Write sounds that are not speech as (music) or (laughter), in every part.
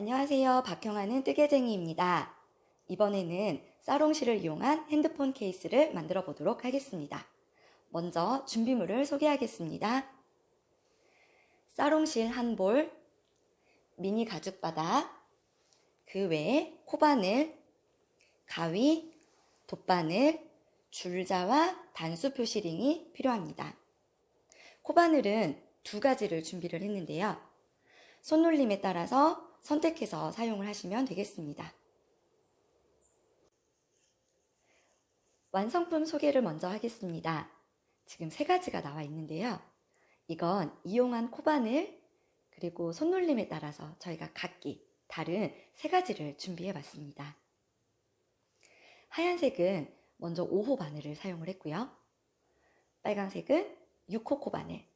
안녕하세요. 박형아는 뜨개쟁이입니다. 이번에는 사롱실을 이용한 핸드폰 케이스를 만들어 보도록 하겠습니다. 먼저 준비물을 소개하겠습니다. 사롱실 한 볼, 미니 가죽 바닥, 그 외에 코바늘, 가위, 돗바늘, 줄자와 단수 표시링이 필요합니다. 코바늘은 두 가지를 준비를 했는데요. 손놀림에 따라서 선택해서 사용을 하시면 되겠습니다. 완성품 소개를 먼저 하겠습니다. 지금 세 가지가 나와 있는데요. 이건 이용한 코바늘 그리고 손놀림에 따라서 저희가 각기 다른 세 가지를 준비해 봤습니다. 하얀색은 먼저 5호 바늘을 사용을 했고요. 빨간색은 6호 코바늘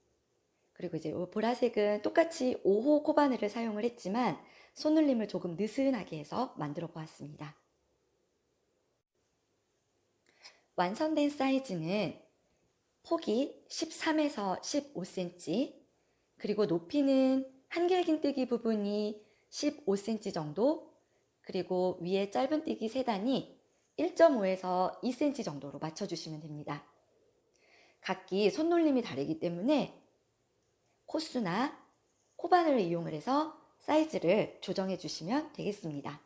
그리고 이제 보라색은 똑같이 5호 코바늘을 사용을 했지만 손놀림을 조금 느슨하게 해서 만들어 보았습니다. 완성된 사이즈는 폭이 13에서 15cm, 그리고 높이는 한길긴뜨기 부분이 15cm 정도, 그리고 위에 짧은뜨기 세단이 1.5에서 2cm 정도로 맞춰주시면 됩니다. 각기 손놀림이 다르기 때문에 코수나 코바늘을 이용을 해서 사이즈를 조정해 주시면 되겠습니다.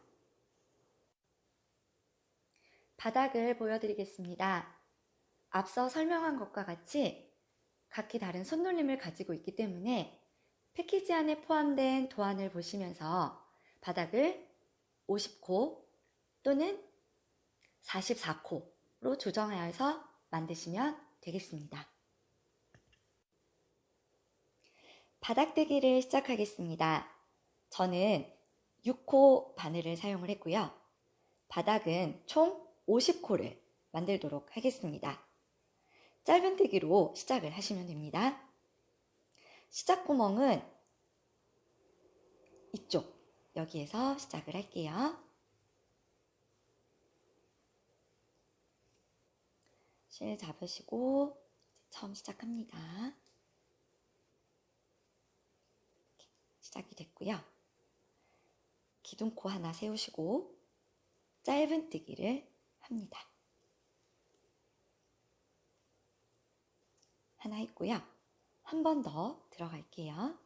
바닥을 보여드리겠습니다. 앞서 설명한 것과 같이 각기 다른 손놀림을 가지고 있기 때문에 패키지 안에 포함된 도안을 보시면서 바닥을 50코 또는 44코로 조정하여서 만드시면 되겠습니다. 바닥뜨기를 시작하겠습니다. 저는 6코 바늘을 사용을 했고요. 바닥은 총 50코를 만들도록 하겠습니다. 짧은뜨기로 시작을 하시면 됩니다. 시작 구멍은 이쪽 여기에서 시작을 할게요. 실 잡으시고 처음 시작합니다. 시작이 됐고요. 기둥코 하나 세우시고 짧은뜨기를 합니다. 하나 있고요. 한 번 더 들어갈게요.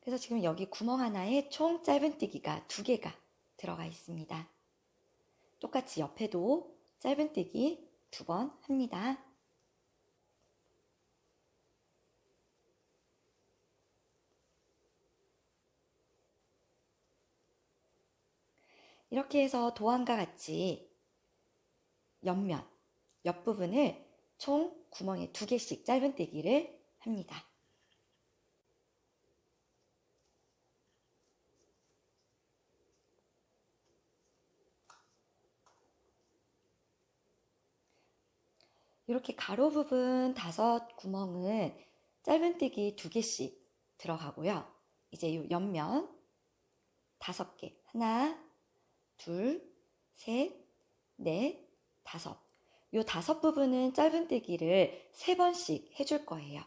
그래서 지금 여기 구멍 하나에 총 짧은뜨기가 두 개가 들어가 있습니다. 똑같이 옆에도 짧은뜨기 두 번 합니다. 이렇게 해서 도안과 같이 옆면, 옆부분을 총 구멍에 두 개씩 짧은뜨기를 합니다. 이렇게 가로 부분 다섯 구멍은 짧은뜨기 두 개씩 들어가고요. 이제 이 옆면 다섯 개. 하나, 둘, 셋, 넷, 다섯. 요 다섯 부분은 짧은뜨기를 세 번씩 해줄 거예요.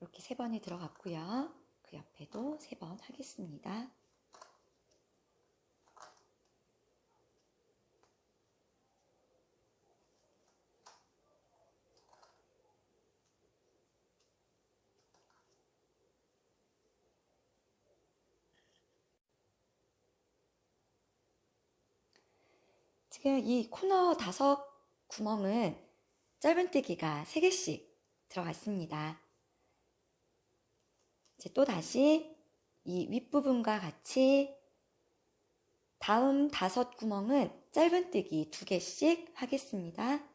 이렇게 세 번이 들어갔고요. 그 옆에도 세 번 하겠습니다. 이 코너 다섯 구멍은 짧은뜨기가 3개씩 들어갔습니다. 이제 또 다시 이 윗부분과 같이 다음 다섯 구멍은 짧은뜨기 2개씩 하겠습니다.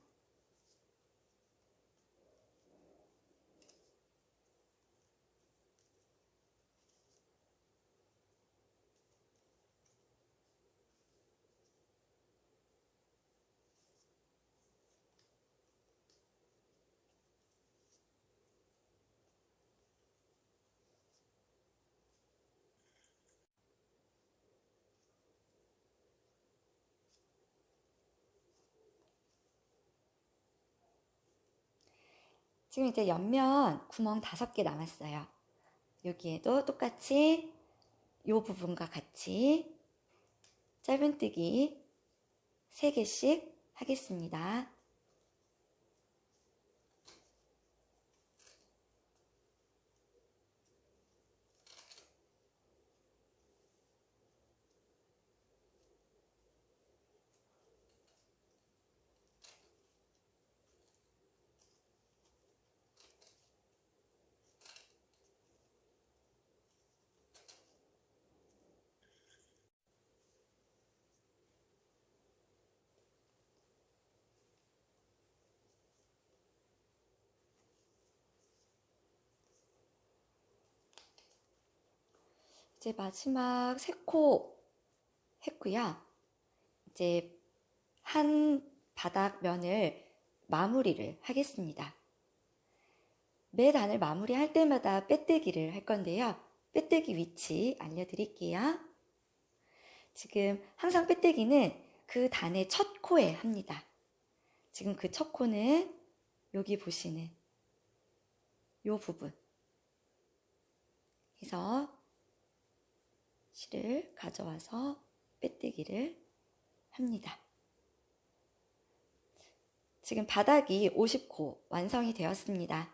지금 이제 옆면 구멍 다섯 개 남았어요. 여기에도 똑같이 이 부분과 같이 짧은뜨기 3개씩 하겠습니다. 이제 마지막 세 코 했고요. 이제 한 바닥 면을 마무리를 하겠습니다. 매 단을 마무리할 때마다 빼뜨기를 할 건데요. 빼뜨기 위치 알려드릴게요. 지금 항상 빼뜨기는 그 단의 첫 코에 합니다. 지금 그 첫 코는 여기 보시는 요 부분 해서 실을 가져와서 빼뜨기를 합니다. 지금 바닥이 50코 완성이 되었습니다.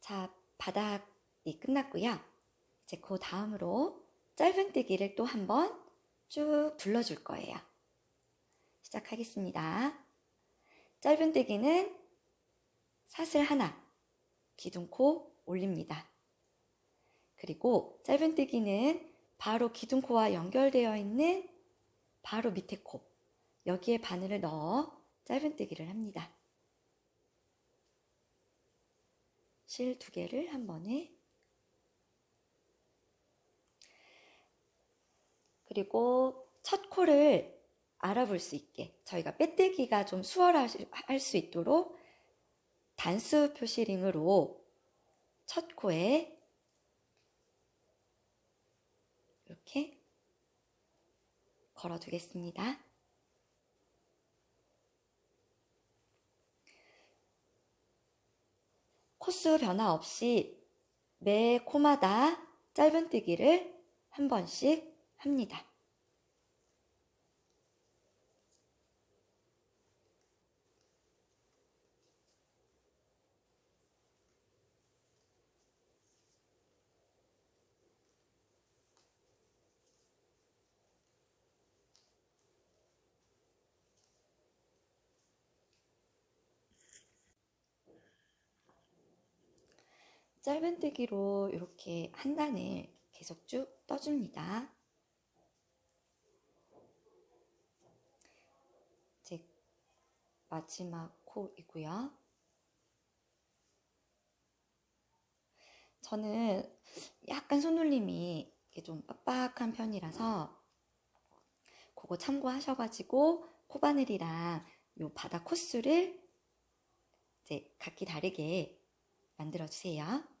자, 바닥이 끝났고요. 이제 그 다음으로 짧은뜨기를 또 한번 쭉 둘러줄 거예요. 시작하겠습니다. 짧은뜨기는 사슬 하나, 기둥코 올립니다. 그리고 짧은뜨기는 바로 기둥코와 연결되어 있는 바로 밑에 코, 여기에 바늘을 넣어 짧은뜨기를 합니다. 실 두 개를 한 번에 그리고 첫 코를 알아볼 수 있게 저희가 빼뜨기가 좀 수월할 수 있도록 단수 표시링으로 첫 코에 이렇게 걸어두겠습니다. 코수 변화 없이 매 코마다 짧은뜨기를 한 번씩 합니다. 짧은뜨기로 이렇게 한 단을 계속 쭉 떠줍니다. 이제 마지막 코이고요. 저는 약간 손놀림이 좀 빡빡한 편이라서 그거 참고하셔가지고 코바늘이랑 요 바닥 코스를 이제 각기 다르게 만들어 주세요.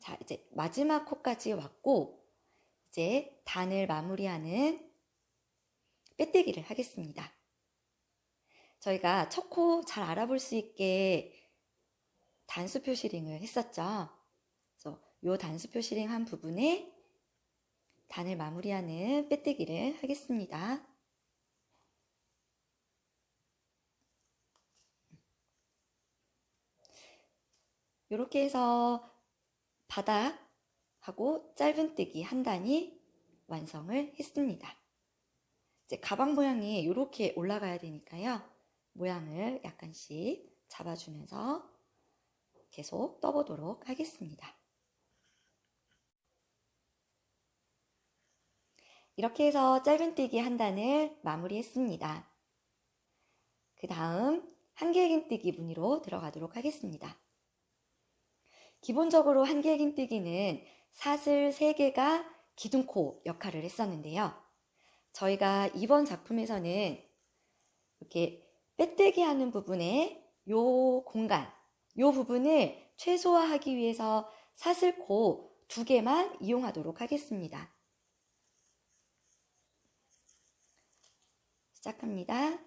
자, 이제 마지막 코까지 왔고, 이제 단을 마무리하는 빼뜨기를 하겠습니다. 저희가 첫 코 잘 알아볼 수 있게 단수 표시링을 했었죠. 그래서 요 단수 표시링 한 부분에 단을 마무리하는 빼뜨기를 하겠습니다. 이렇게 해서 바닥 하고 짧은뜨기 한 단이 완성을 했습니다. 이제 가방 모양이 이렇게 올라가야 되니까요. 모양을 약간씩 잡아주면서 계속 떠보도록 하겠습니다. 이렇게 해서 짧은뜨기 한 단을 마무리했습니다. 그 다음 한길긴뜨기 무늬로 들어가도록 하겠습니다. 기본적으로 한길긴뜨기는 사슬 3개가 기둥코 역할을 했었는데요. 저희가 이번 작품에서는 이렇게 빼뜨기 하는 부분에 요 공간, 요 부분을 최소화하기 위해서 사슬코 두 개만 이용하도록 하겠습니다. 시작합니다.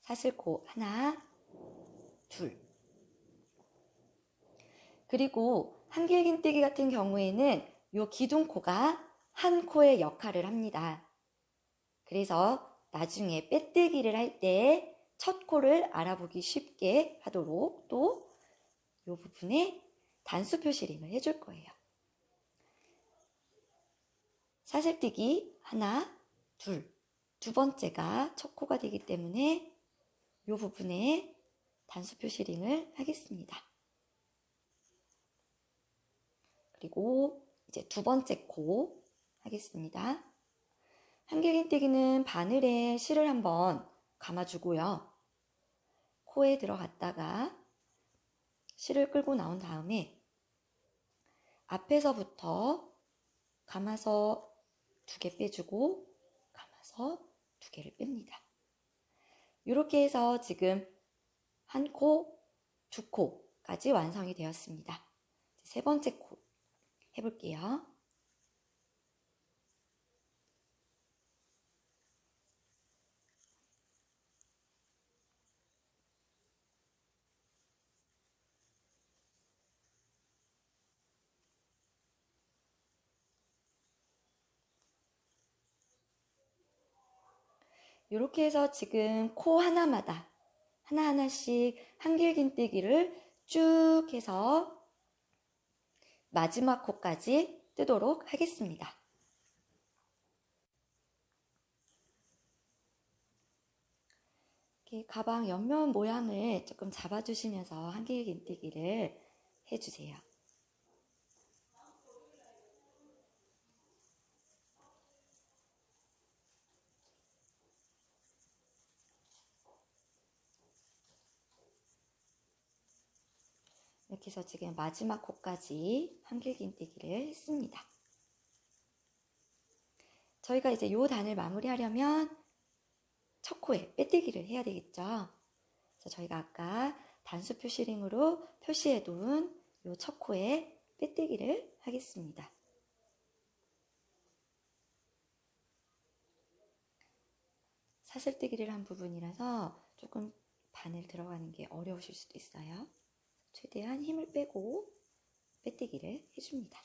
사슬코 하나, 둘. 그리고 한길긴뜨기 같은 경우에는 요 기둥코가 한 코의 역할을 합니다. 그래서 나중에 빼뜨기를 할 때 첫 코를 알아보기 쉽게 하도록 또 요 부분에 단수 표시링을 해줄 거예요. 사슬뜨기 하나, 둘. 두 번째가 첫 코가 되기 때문에 이 부분에 단수 표시링을 하겠습니다. 그리고 이제 두 번째 코 하겠습니다. 한길긴뜨기는 바늘에 실을 한번 감아주고요. 코에 들어갔다가 실을 끌고 나온 다음에 앞에서부터 감아서 두 개 빼주고 감아서 두 개를 뺍니다. 이렇게 해서 지금 한 코, 두 코까지 완성이 되었습니다. 세 번째 코 해볼게요. 이렇게 해서 지금 코 하나마다 하나하나씩 한길긴뜨기를 쭉 해서 마지막 코까지 뜨도록 하겠습니다. 가방 옆면 모양을 조금 잡아주시면서 한길 긴뜨기를 해주세요. 이렇게 해서 지금 마지막 코까지 한길긴뜨기를 했습니다. 저희가 이제 요 단을 마무리하려면 첫 코에 빼뜨기를 해야 되겠죠. 저희가 아까 단수 표시링으로 표시해 둔 요 첫 코에 빼뜨기를 하겠습니다. 사슬뜨기를 한 부분이라서 조금 바늘 들어가는 게 어려우실 수도 있어요. 최대한 힘을 빼고 빼뜨기를 해줍니다.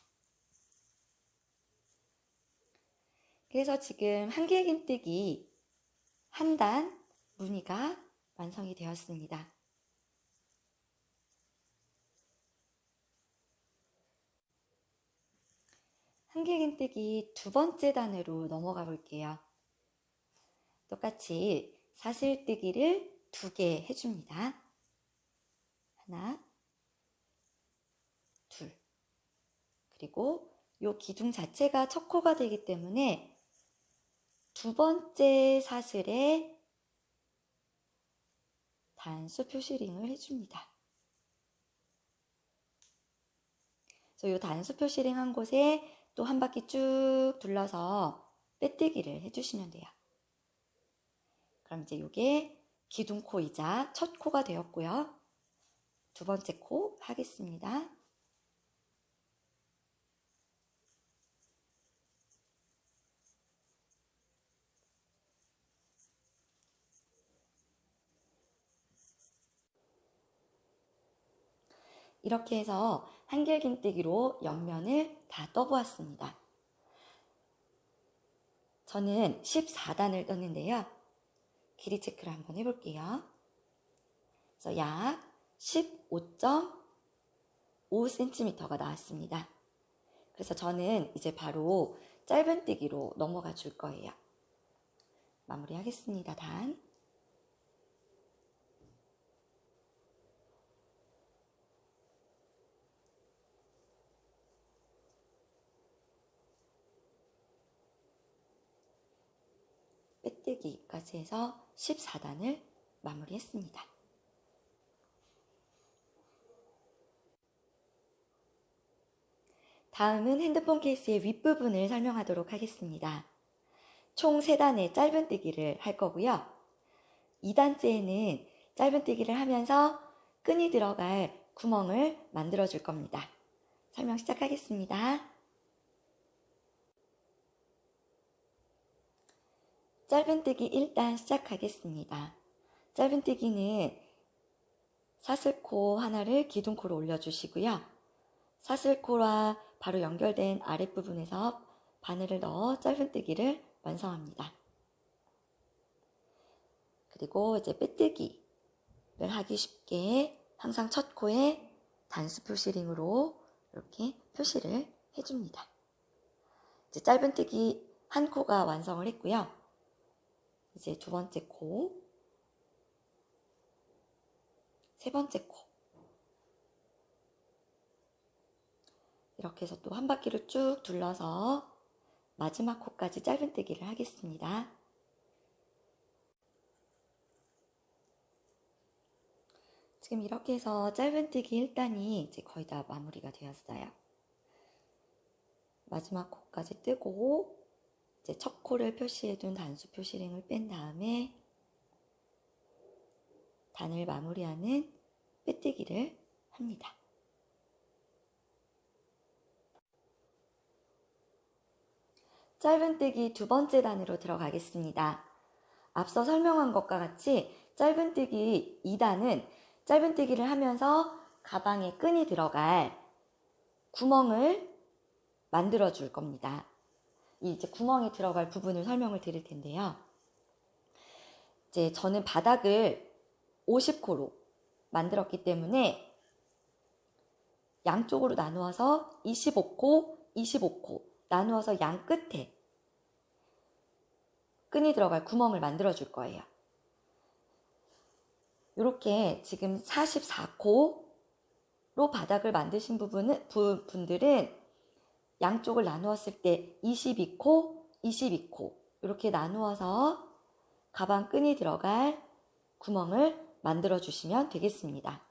그래서 지금 한길긴뜨기 한 단 무늬가 완성이 되었습니다. 한길긴뜨기 두 번째 단으로 넘어가 볼게요. 똑같이 사슬뜨기를 두 개 해줍니다. 하나, 둘. 그리고 이 기둥 자체가 첫 코가 되기 때문에 두 번째 사슬에 단수 표시링을 해줍니다. 그래서 이 단수 표시링 한 곳에 또 한 바퀴 쭉 둘러서 빼뜨기를 해주시면 돼요. 그럼 이제 이게 기둥코이자 첫 코가 되었고요. 두 번째 코 하겠습니다. 이렇게 해서 한길긴뜨기로 옆면을 다 떠보았습니다. 저는 14단을 떴는데요. 길이 체크를 한번 해볼게요. 그래서 약 15.5cm가 나왔습니다. 그래서 저는 이제 바로 짧은뜨기로 넘어가 줄 거예요. 마무리 하겠습니다. 단. 빼뜨기까지 해서 14단을 마무리했습니다. 다음은 핸드폰 케이스의 윗부분을 설명하도록 하겠습니다. 총 3단의 짧은뜨기를 할 거고요. 2단째에는 짧은뜨기를 하면서 끈이 들어갈 구멍을 만들어 줄 겁니다. 설명 시작하겠습니다. 짧은뜨기 1단 시작하겠습니다. 짧은뜨기는 사슬코 하나를 기둥코로 올려주시고요. 사슬코와 바로 연결된 아랫부분에서 바늘을 넣어 짧은뜨기를 완성합니다. 그리고 이제 빼뜨기를 하기 쉽게 항상 첫 코에 단수 표시링으로 이렇게 표시를 해줍니다. 이제 짧은뜨기 한 코가 완성을 했고요. 이제 두 번째 코, 세 번째 코. 이렇게 해서 또 한 바퀴를 쭉 둘러서 마지막 코까지 짧은뜨기를 하겠습니다. 지금 이렇게 해서 짧은뜨기 1단이 이제 거의 다 마무리가 되었어요. 마지막 코까지 뜨고 이제 첫 코를 표시해둔 단수 표시링을 뺀 다음에 단을 마무리하는 빼뜨기를 합니다. 짧은뜨기 두 번째 단으로 들어가겠습니다. 앞서 설명한 것과 같이 짧은뜨기 2단은 짧은뜨기를 하면서 가방에 끈이 들어갈 구멍을 만들어 줄 겁니다. 이 이제 구멍이 들어갈 부분을 설명을 드릴 텐데요. 이제 저는 바닥을 50코로 만들었기 때문에 양쪽으로 나누어서 25코, 25코 나누어서 양 끝에 끈이 들어갈 구멍을 만들어 줄 거예요. 이렇게 지금 44코로 바닥을 만드신 부분은, 부, 분들은 양쪽을 나누었을 때 22코, 22코 이렇게 나누어서 가방 끈이 들어갈 구멍을 만들어 주시면 되겠습니다.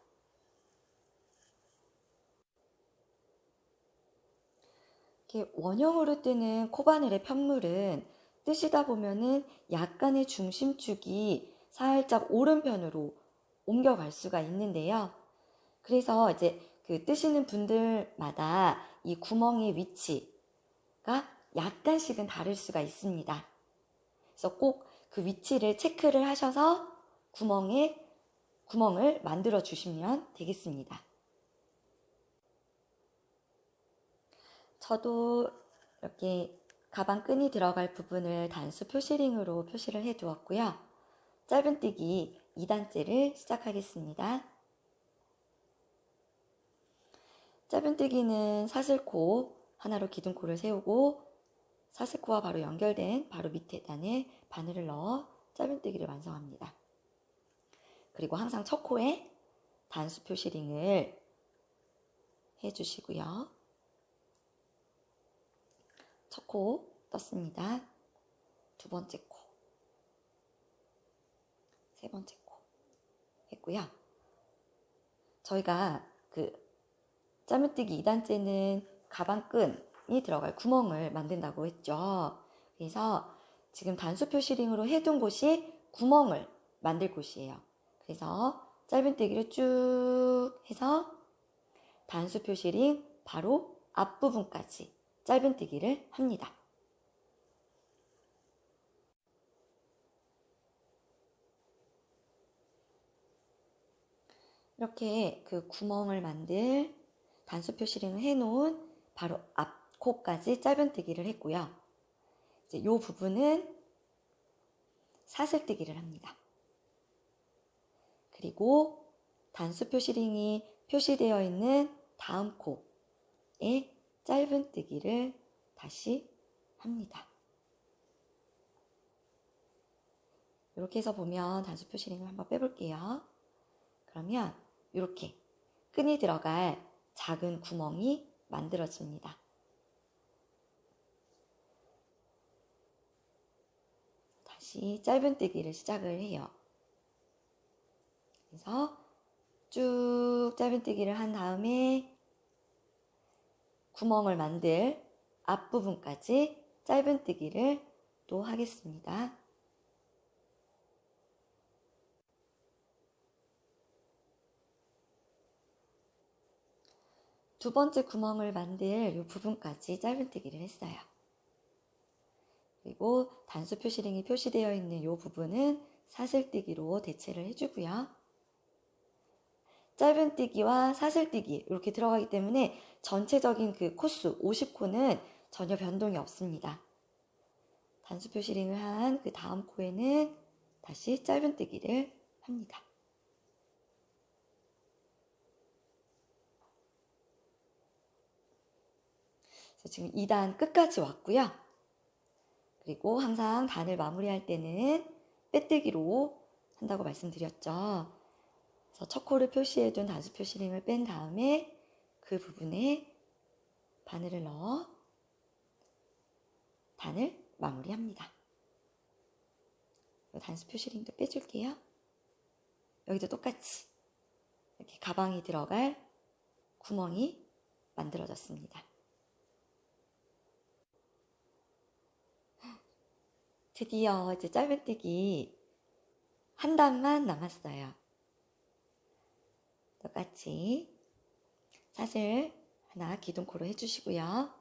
이렇게 원형으로 뜨는 코바늘의 편물은 뜨시다 보면은 약간의 중심축이 살짝 오른편으로 옮겨갈 수가 있는데요. 그래서 이제 그 뜨시는 분들마다 이 구멍의 위치가 약간씩은 다를 수가 있습니다. 그래서 꼭 그 위치를 체크를 하셔서 구멍에 구멍을 만들어 주시면 되겠습니다. 저도 이렇게 가방 끈이 들어갈 부분을 단수 표시링으로 표시를 해 두었고요. 짧은뜨기 2단째를 시작하겠습니다. 짧은뜨기는 사슬코 하나로 기둥코를 세우고 사슬코와 바로 연결된 바로 밑에 단에 바늘을 넣어 짧은뜨기를 완성합니다. 그리고 항상 첫 코에 단수 표시링을 해주시고요. 첫 코 떴습니다. 두 번째 코, 세 번째 코 했고요. 저희가 그 짜무뜨기 2단째는 가방끈이 들어갈 구멍을 만든다고 했죠. 그래서 지금 단수 표시링으로 해둔 곳이 구멍을 만들 곳이에요. 그래서 짧은뜨기를 쭉 해서 단수 표시링 바로 앞부분까지 짧은뜨기를 합니다. 이렇게 그 구멍을 만들 단수 표시링을 해놓은 바로 앞코까지 짧은뜨기를 했고요. 이제 이 부분은 사슬뜨기를 합니다. 그리고 단수 표시링이 표시되어 있는 다음 코에 짧은뜨기를 다시 합니다. 이렇게 해서 보면 단수 표시링을 한번 빼볼게요. 그러면 이렇게 끈이 들어갈 작은 구멍이 만들어집니다. 다시 짧은뜨기를 시작을 해요. 그래서 쭉 짧은뜨기를 한 다음에 구멍을 만들 앞부분까지 짧은뜨기를 또 하겠습니다. 두 번째 구멍을 만들 이 부분까지 짧은뜨기를 했어요. 그리고 단수 표시링이 표시되어 있는 이 부분은 사슬뜨기로 대체를 해주고요. 짧은뜨기와 사슬뜨기 이렇게 들어가기 때문에 전체적인 그 코수 50코는 전혀 변동이 없습니다. 단수 표시링을 한 그 다음 코에는 다시 짧은뜨기를 합니다. 그래서 지금 2단 끝까지 왔고요. 그리고 항상 단을 마무리할 때는 빼뜨기로 한다고 말씀드렸죠. 그래서 첫 코를 표시해둔 단수 표시링을 뺀 다음에 그 부분에 바늘을 넣어 단을 마무리합니다. 단수 표시링도 빼줄게요. 여기도 똑같이 이렇게 가방이 들어갈 구멍이 만들어졌습니다. 드디어 이제 짧은뜨기 한 단만 남았어요. 똑같이 사슬 하나 기둥코로 해주시고요.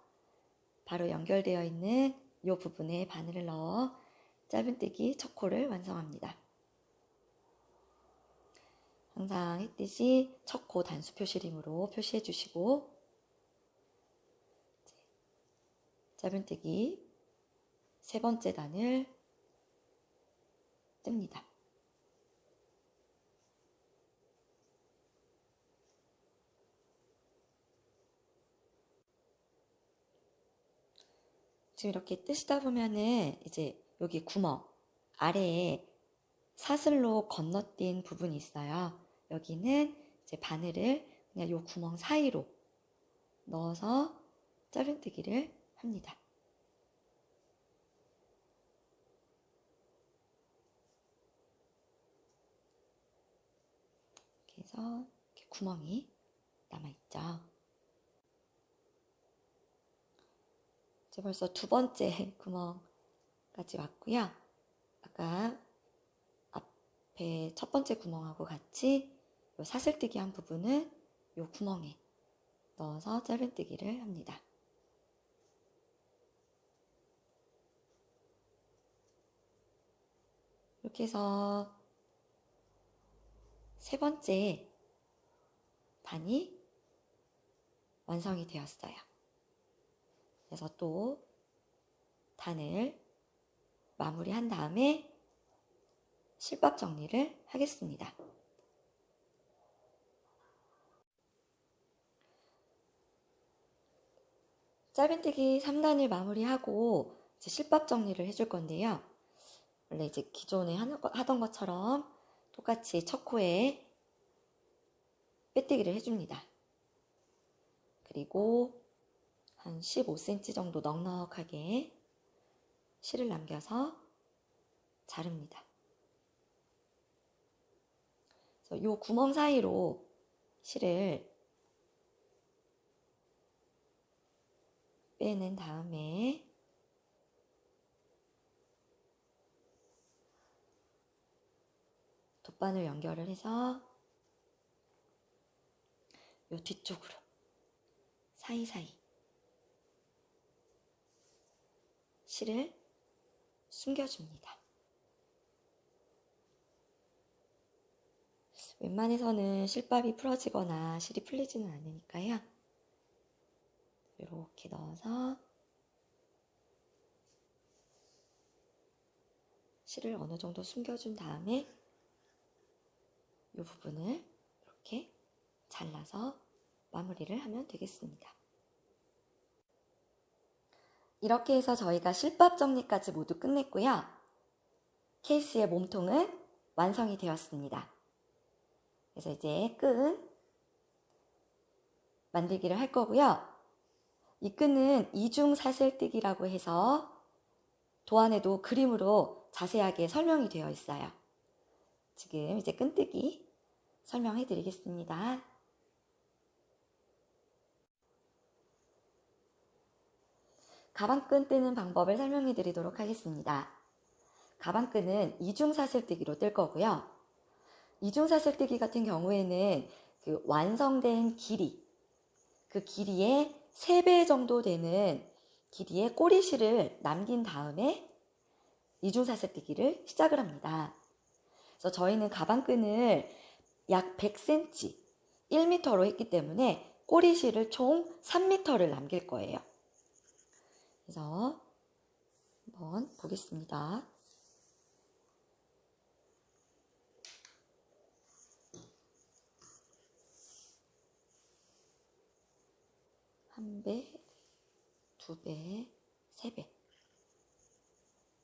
바로 연결되어 있는 이 부분에 바늘을 넣어 짧은뜨기 첫 코를 완성합니다. 항상 했듯이 첫 코 단수 표시림으로 표시해 주시고 짧은뜨기 세 번째 단을 뜹니다. 지금 이렇게 뜨시다 보면은 이제 여기 구멍 아래에 사슬로 건너뛴 부분이 있어요. 여기는 이제 바늘을 그냥 요 구멍 사이로 넣어서 짧은뜨기를 합니다. 이렇게 구멍이 남아있죠. 이제 벌써 두 번째 (laughs) 구멍까지 왔고요. 아까 앞에 첫 번째 구멍하고 같이 요 사슬뜨기 한 부분은 요 구멍에 넣어서 짧은뜨기를 합니다. 이렇게 해서 세 번째 단이 완성이 되었어요. 그래서 또 단을 마무리한 다음에 실밥 정리를 하겠습니다. 짧은뜨기 3단을 마무리하고 이제 실밥 정리를 해줄 건데요. 원래 이제 기존에 하던 것처럼 똑같이 첫 코에 빼뜨기를 해줍니다. 그리고 한 15cm 정도 넉넉하게 실을 남겨서 자릅니다. 이 구멍 사이로 실을 빼낸 다음에 돗바늘 연결을 해서 요 뒤쪽으로 사이사이 실을 숨겨줍니다. 웬만해서는 실밥이 풀어지거나 실이 풀리지는 않으니까요. 이렇게 넣어서 실을 어느 정도 숨겨준 다음에 이 부분을 이렇게 잘라서 마무리를 하면 되겠습니다. 이렇게 해서 저희가 실밥 정리까지 모두 끝냈고요. 케이스의 몸통은 완성이 되었습니다. 그래서 이제 끈 만들기를 할 거고요. 이 끈은 이중 사슬뜨기라고 해서 도안에도 그림으로 자세하게 설명이 되어 있어요. 지금 이제 끈뜨기 설명해 드리겠습니다. 가방끈 뜨는 방법을 설명해 드리도록 하겠습니다. 가방끈은 이중사슬뜨기로 뜰 거고요. 이중사슬뜨기 같은 경우에는 그 완성된 길이, 그 길이의 3배 정도 되는 길이의 꼬리실을 남긴 다음에 이중사슬뜨기를 시작을 합니다. 그래서 저희는 가방끈을 약 100cm, 1m로 했기 때문에 꼬리실을 총 3m를 남길 거예요. 그래서 한번 보겠습니다. 한 배, 두 배, 세 배.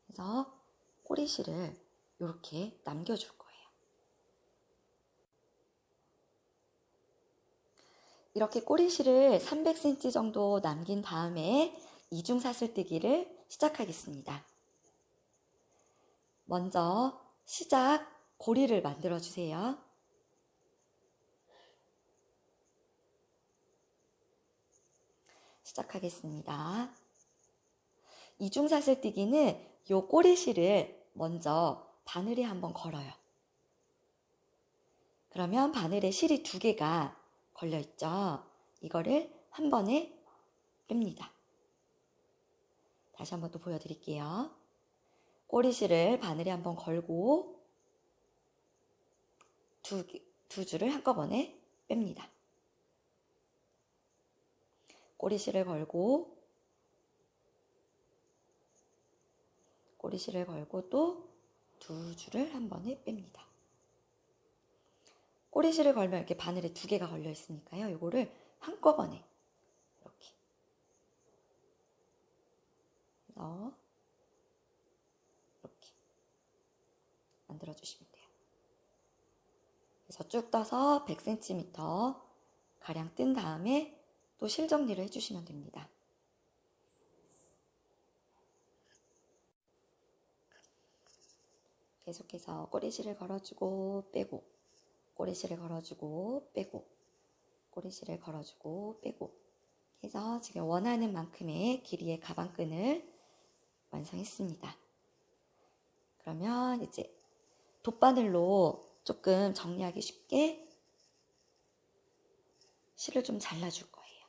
그래서 꼬리실을 이렇게 남겨줄 거예요. 이렇게 꼬리실을 300cm 정도 남긴 다음에 이중 사슬뜨기를 시작하겠습니다. 먼저 시작 고리를 만들어 주세요. 시작하겠습니다. 이중 사슬뜨기는 요 꼬리실을 먼저 바늘에 한번 걸어요. 그러면 바늘에 실이 두 개가 걸려 있죠. 이거를 한 번에 뺍니다. 다시 한번 또 보여드릴게요. 꼬리실을 바늘에 한번 걸고 두, 두 줄을 한꺼번에 뺍니다. 꼬리실을 걸고 꼬리실을 걸고 또 두 줄을 한 번에 뺍니다. 꼬리실을 걸면 이렇게 바늘에 두 개가 걸려 있으니까요. 이거를 한꺼번에 이렇게 해서 이렇게 만들어 주시면 돼요. 그래서 쭉 떠서 100cm 가량 뜬 다음에 또 실 정리를 해주시면 됩니다. 계속해서 꼬리실을 걸어주고 빼고 꼬리실을 걸어주고 빼고 꼬리실을 걸어주고 빼고 해서 지금 원하는 만큼의 길이의 가방끈을 완성했습니다. 그러면 이제 돗바늘로 조금 정리하기 쉽게 실을 좀 잘라줄 거예요.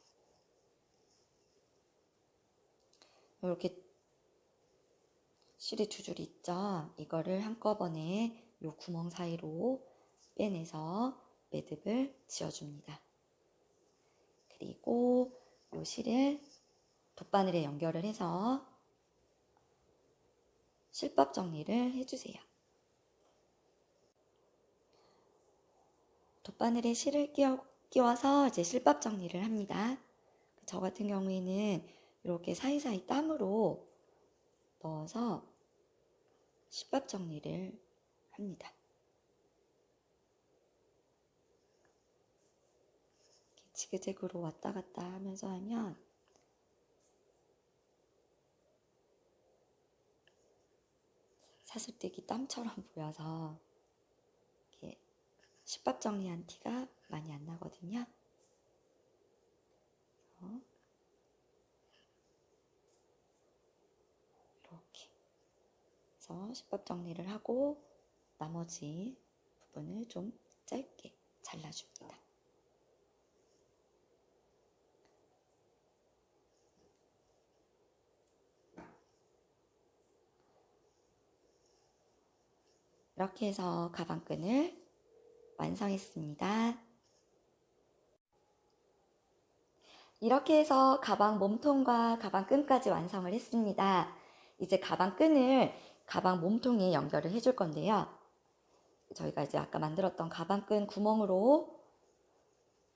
이렇게 실이 두 줄 있죠? 이거를 한꺼번에 요 구멍 사이로 빼내서 매듭을 지어줍니다. 그리고 요 실을 돗바늘에 연결을 해서 실밥 정리를 해주세요. 돗바늘에 실을 끼워, 끼워서 이제 실밥 정리를 합니다. 저 같은 경우에는 이렇게 사이사이 땀으로 넣어서 실밥 정리를 합니다. 지그재그로 왔다 갔다 하면서 하면 사슬뜨기 땀처럼 (laughs) 보여서 이렇게 십밥 정리한 티가 많이 안 나거든요. 어. 이렇게 그래서 십밥 정리를 하고 나머지 부분을 좀 짧게 잘라줍니다. 이렇게 해서 가방끈을 완성했습니다. 이렇게 해서 가방 몸통과 가방끈까지 완성을 했습니다. 이제 가방끈을 가방 몸통에 연결을 해줄 건데요. 저희가 이제 아까 만들었던 가방끈 구멍으로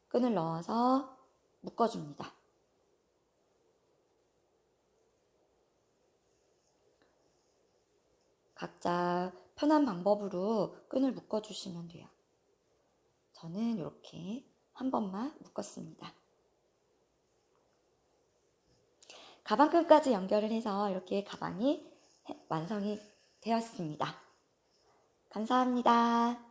끈을 넣어서 묶어줍니다. 각자 편한 방법으로 끈을 묶어주시면 돼요. 저는 이렇게 한 번만 묶었습니다. 가방끈까지 연결을 해서 이렇게 가방이 완성이 되었습니다. 감사합니다.